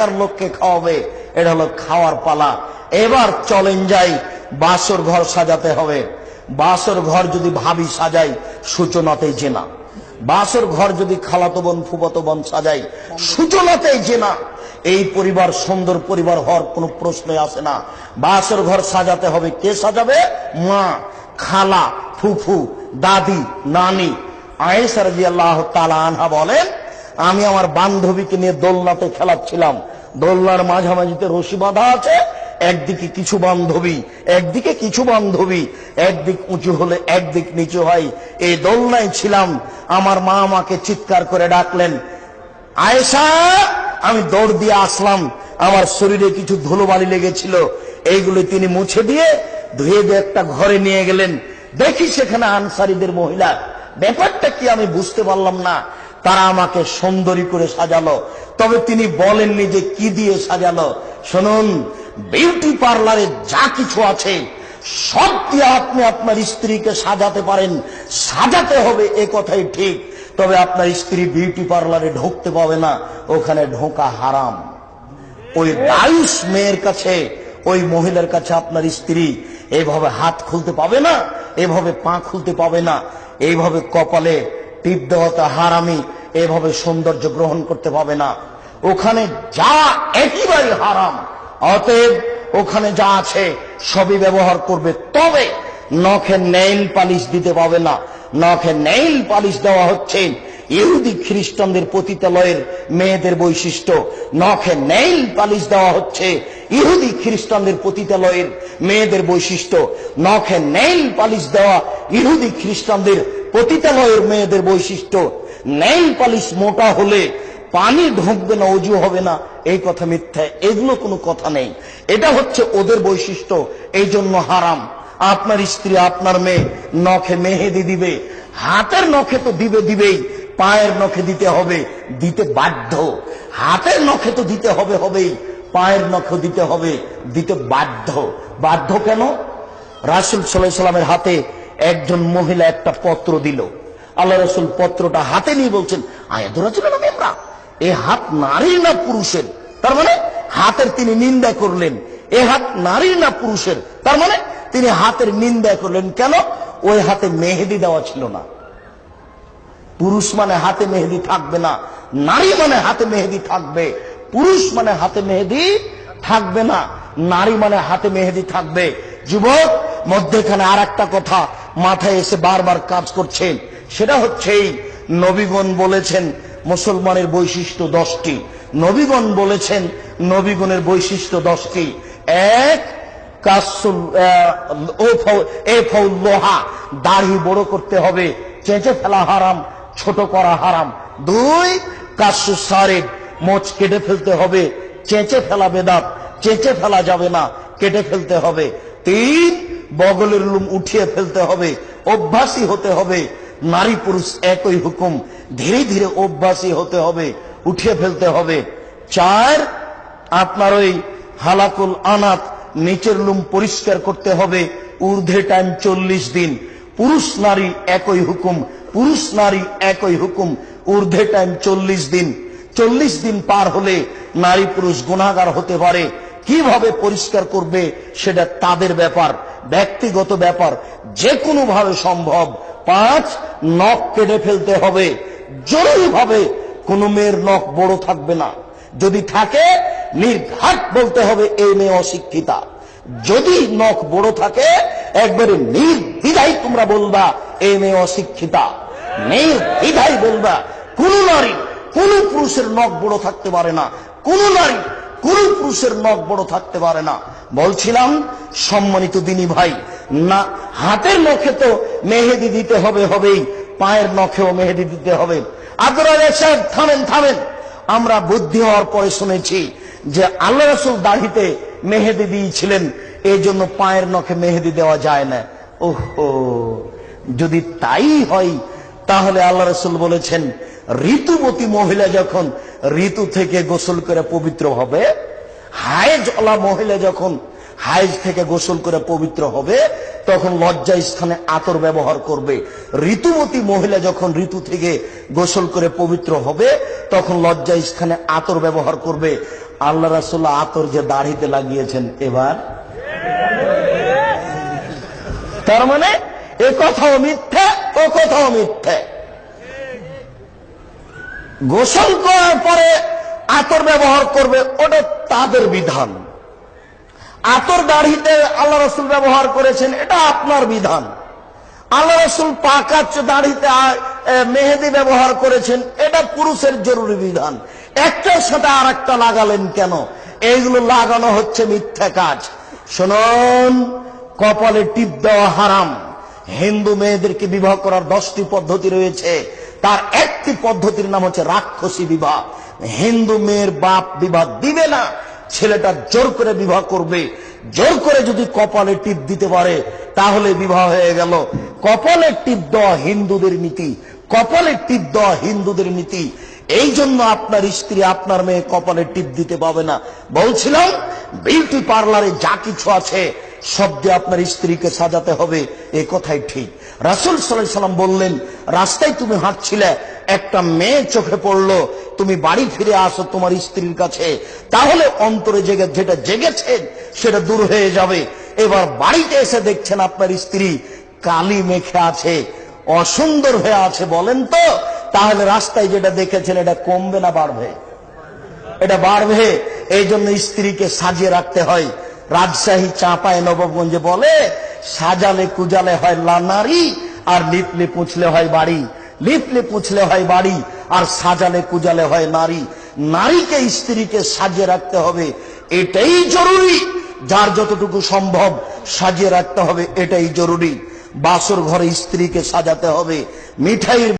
এলাকার লোককে খাওয়াবে। এটা হলো খাওয়ার পালা। এবার চলেন যাই, বাসর ঘর সাজাতে হবে। বাসর ঘর যদি ভাবি সাজাই সূচনাতেই জেনা। বাসর ঘর যদি খালাতো বোন ফুবতো বোন সাজাই, সূচনাতেই জেনা। এই পরিবার সুন্দর পরিবার হওয়ার কোনো প্রশ্নই আসে না। বাসর ঘর সাজাতে হবে। কে সাজাবে? মা, খালা, ফুফু, দাদি, নানি। আয়েশা রাদিয়াল্লাহু তাআলা আনহা বলেন আমি আমার বান্ধবীকে নিয়ে দোলনাতে খেলাচ্ছিলাম। দোলনার মাঝামাঝিতে রশি বাঁধা আছে, একদিকে কিছু বান্ধবী, একদিকে কিছু বান্ধবী, একদিক উঁচু হলে একদিক নিচু হয়। এই দোলনায় ছিলাম, আমার মা আমাকে চিৎকার করে ডাকলেন, আয়েশা, আমি দৌড় দিয়ে আসলাম, আমার শরীরে কিছু ধুলোবালি লেগেছিল, এইগুলো তিনি মুছে দিয়ে ধুয়ে দিয়ে একটা ঘরে নিয়ে গেলেন। দেখি সেখানে আনসারিদের মহিলা, ব্যাপারটা কি আমি বুঝতে পারলাম না। তারা আমাকে সুন্দরী করে সাজালো। তবে তিনি বলেননি যে কি দিয়ে সাজালো। শুনুন বিউটি পার্লারে যা কিছু আছে, সব দিয়ে আপনি আপনার স্ত্রীকে সাজাতে পারেন। সাজাতে হবে, এ কথাই ঠিক। তবে আপনার স্ত্রী বিউটি পার্লারে ঢুকতে পাবে না। ওখানে ঢোকা হারাম। ওই দায়ুষ মেয়ের কাছে, ওই মহিলার কাছে আপনার স্ত্রী এভাবে হাত খুলতে পাবে না, এভাবে পা খুলতে পাবে না এইভাবে কপালে দেওয়াতে হারামি এভাবে সৌন্দর্য গ্রহণ করতে পাবে না। ওখানে যা একেবারে হারাম, অতএব ওখানে যা আছে সবই ব্যবহার করবে। তবে নখে নেইল পালিশ দিতে পাবে না। নখে নেইল পালিশ দেওয়া হচ্ছে ইহুদি খ্রিস্টানদের পতিতালয়ের মেয়েদের বৈশিষ্ট্য। নখে নেইল পালিশ দেওয়া হচ্ছে ইহুদি খ্রিস্টানদের পতিতালয়ের মেয়েদের বৈশিষ্ট্য। নখে নেইল পালিশ দেওয়া ইহুদি খ্রিস্টানদের পতিতালয়ের মেয়েদের বৈশিষ্ট্য নেইল পালিশ মোটা হলে পানি ঢুকবে না, অজু হবে না, এই কথা মিথ্যা, এগুলো কোনো কথা নেই। এটা হচ্ছে ওদের বৈশিষ্ট্য, এই জন্য হারাম। আপনার স্ত্রী, আপনার মেয়ে নখে মেহেদি দিবে, হাতের নখে তো দিবে দিবেই, পায়ের নখে দিতে হবে, দিতে বাধ্য। হাতের নখে তো দিতে হবে হবেই, পায়ের নখে দিতে হবে, দিতে বাধ্য। বাধ্য কেন? রাসুল সাল্লাহ সাল্লামের হাতে একজন মহিলা একটা পত্র দিল। আল্লাহ রসুল পত্রটা হাতে নিয়ে বলছেন আয়াদুরা ছিলেন আমি আমরা এ হাত নারীর না পুরুষের? তার মানে হাতের তিনি নিন্দা করলেন। এ হাত নারীর না পুরুষের? তার মানে তিনি হাতের নিন্দা করলেন। কেন? ওই হাতে মেহেদি দেওয়া ছিল না। পুরুষ মানে হাতে মেহেদি থাকবে না, নারী মানে হাতে মেহেদি থাকবে। পুরুষ মানে হাতে মেহেদি থাকবে না, নারী মানে হাতে মেহেদি থাকবে। যুবক, মধ্যেখানে আর একটা কথা মাথায় এসে বারবার কাজ করছেন। সেটা হচ্ছে এই নবীগণ বলেছেন মুসলমানের বৈশিষ্ট্য দশটি। নবীগণ বলেছেন নবীগণের বৈশিষ্ট্য দশটি। এক লোহা, দাড়ি বড় করতে হবে, চেঁচে ফেলা হারাম, ছোট করা হারাম। দুই, কাসু সারেক, মোচ কেটে ফেলতে হবে, চেঁচে ফেলা বেদাত, চেঁচে ফেলা যাবে না, কেটে ফেলতে হবে। তিন বগলের লুম উঠিয়ে ফেলতে হবে, অভ্যাসী হতে হবে। নারী পুরুষ একই হুকুম, ধীরে ধীরে অভ্যাসী হতে হবে, উঠিয়ে ফেলতে হবে। চার, আপনার ওই হালাকুল আনাত, নিচের লুম পরিষ্কার করতে হবে, ঊর্ধ্বে টাইম চল্লিশ দিন। পুরুষ নারী একই হুকুম, পুরুষ নারী একই হুকুম, ঊর্ধ্বে টাইম চল্লিশ দিন। চল্লিশ দিন পার হলে নারী পুরুষ গুণাগার হতে পারে। কীভাবে পরিষ্কার করবে, সেটা তাদের ব্যাপার। ব্যক্তিগত ব্যাপার যে কোনো ভাবে সম্ভব, পাঁচ নখ কেটে ফেলতে হবে। জরুরি ভাবে কোনো মেয়ের নখ বড় থাকবে না। যদি থাকে নির্ঘাট বলতে হবে এই মেয়ে অশিক্ষিতা। যদি নখ বড় থাকে, একবারে নির্দ্বিধাই তোমরা বলবা, এই মেয়ে অশিক্ষিতা। নির্দ্বিধাই বলবা, কোন নারী কোন পুরুষের নখ বড় থাকতে পারে না। কোন নারী কোন পুরুষের নখ বড় থাকতে পারে না। বলছিলাম, সম্মানিত দিনী ভাই, না, হাতের নখে তো মেহেদি দিতে হবে হবেই, পায়ের নখেও মেহেদি দিতে হবে। আব্দুল সাহেব, থামেন থামেন। আমরা বুদ্ধি হওয়ার পরে শুনেছি যে আল্লাহ রসুল দাড়িতে মেহেদি দিয়েছিলেন এই জন্য পায়ের নখে মেহেদি দেওয়া যায় না। ওহো, যদি তাই হয়, তাহলে আল্লাহ রসুল বলেছেন, ঋতুবতী মহিলা যখন ঋতু থেকে গোসল করে পবিত্র হবে হায়েজ ওলা মহিলা যখন হাইজ থেকে গোসল করে পবিত্র হবে, তখন লজ্জা স্থানে আতর ব্যবহার করবে। ঋতুবতী মহিলা যখন ঋতু থেকে গোসল করে পবিত্র হবে, তখন লজ্জা স্থানে আতর ব্যবহার করবে। আল্লাহ রাসুল্লাহ আতর যে দাড়িতে লাগিয়েছেন, এবার? তার মানে এ কথাও মিথ্যা, ও কথাও মিথ্যা। গোসল করার পরে আতর ব্যবহার করবে, ওটা তাদের বিধান। আতর দাড়িতে আল্লাহ রসুল ব্যবহার করেছেন, এটা আপনার বিধান। আল্লাহ রসুল পাকাচ্ছ দাড়িতে মেহেদি ব্যবহার করেছেন, এটা পুরুষের জরুরি বিধান। একটার সাথে আর একটা লাগালেন কেন? এইগুলো লাগানো হচ্ছে মিথ্যা কাজ। শুনুন, কপালে টিপ দেওয়া হারাম। হিন্দু মেয়েদেরকে বিবাহ করার দশটি পদ্ধতি রয়েছে। তার একটি পদ্ধতির নাম হচ্ছে রাক্ষসী বিবাহ। হিন্দু মেয়ের বাপ বিবাহ দিবে না, ছেলেটা জোর করে বিবাহ করবে। জোর করে যদি কপালে টিপ দিতে পারে, তাহলে বিবাহ হয়ে গেল। কপালে টিপ দেওয়া হিন্দুদের নীতি, কপালে টিপ দেওয়া হিন্দুদের নীতি। এই জন্য আপনার স্ত্রী আপনার মেয়ে কপালে টিপ দিতে পাবে না। বলছিলাম, বিউটি পার্লারে যা কিছু আছে, সব দিয়ে আপনার স্ত্রীকে সাজাতে হবে। এ কথাই ঠিক। রাসুল সাল্লাম বললেন, রাস্তায় তুমি হাঁটছিলে, একটা মেয়ে চোখে পড়ল তুমি বাড়ি ফিরে আসো তোমার স্ত্রীর কাছে। তাহলে অন্তরে জেগে, যেটা জেগেছেন সেটা দূর হয়ে যাবে। এবার বাড়িতে এসে দেখছেন আপনার স্ত্রী কালি মেখে আছে, অসুন্দর হয়ে আছে, বলেন তো। তাহলে রাস্তায় যেটা দেখেছেন, এটা কমবে না বাড়বে? এটা বাড়বে। এই জন্য স্ত্রীকে সাজিয়ে রাখতে হয়। রাজশাহী চাঁপায় নবগঞ্জে বলে, সাজালে কুজালে হয় লানারি আর লিপলে পুছলে হয় বাড়ি। লিপলে পুছলে হয় বাড়ি। আর সাজালে কুজালে হয় নারী। নারীকে স্ত্রীকে সাজিয়ে রাখতে হবে, এটাই জরুরি। যার যতটুকু সম্ভব সাজিয়ে রাখতে হবে, এটাই জরুরি। বাসর ঘরে স্ত্রীকে সাজাতে হবে, মিঠাইয়ের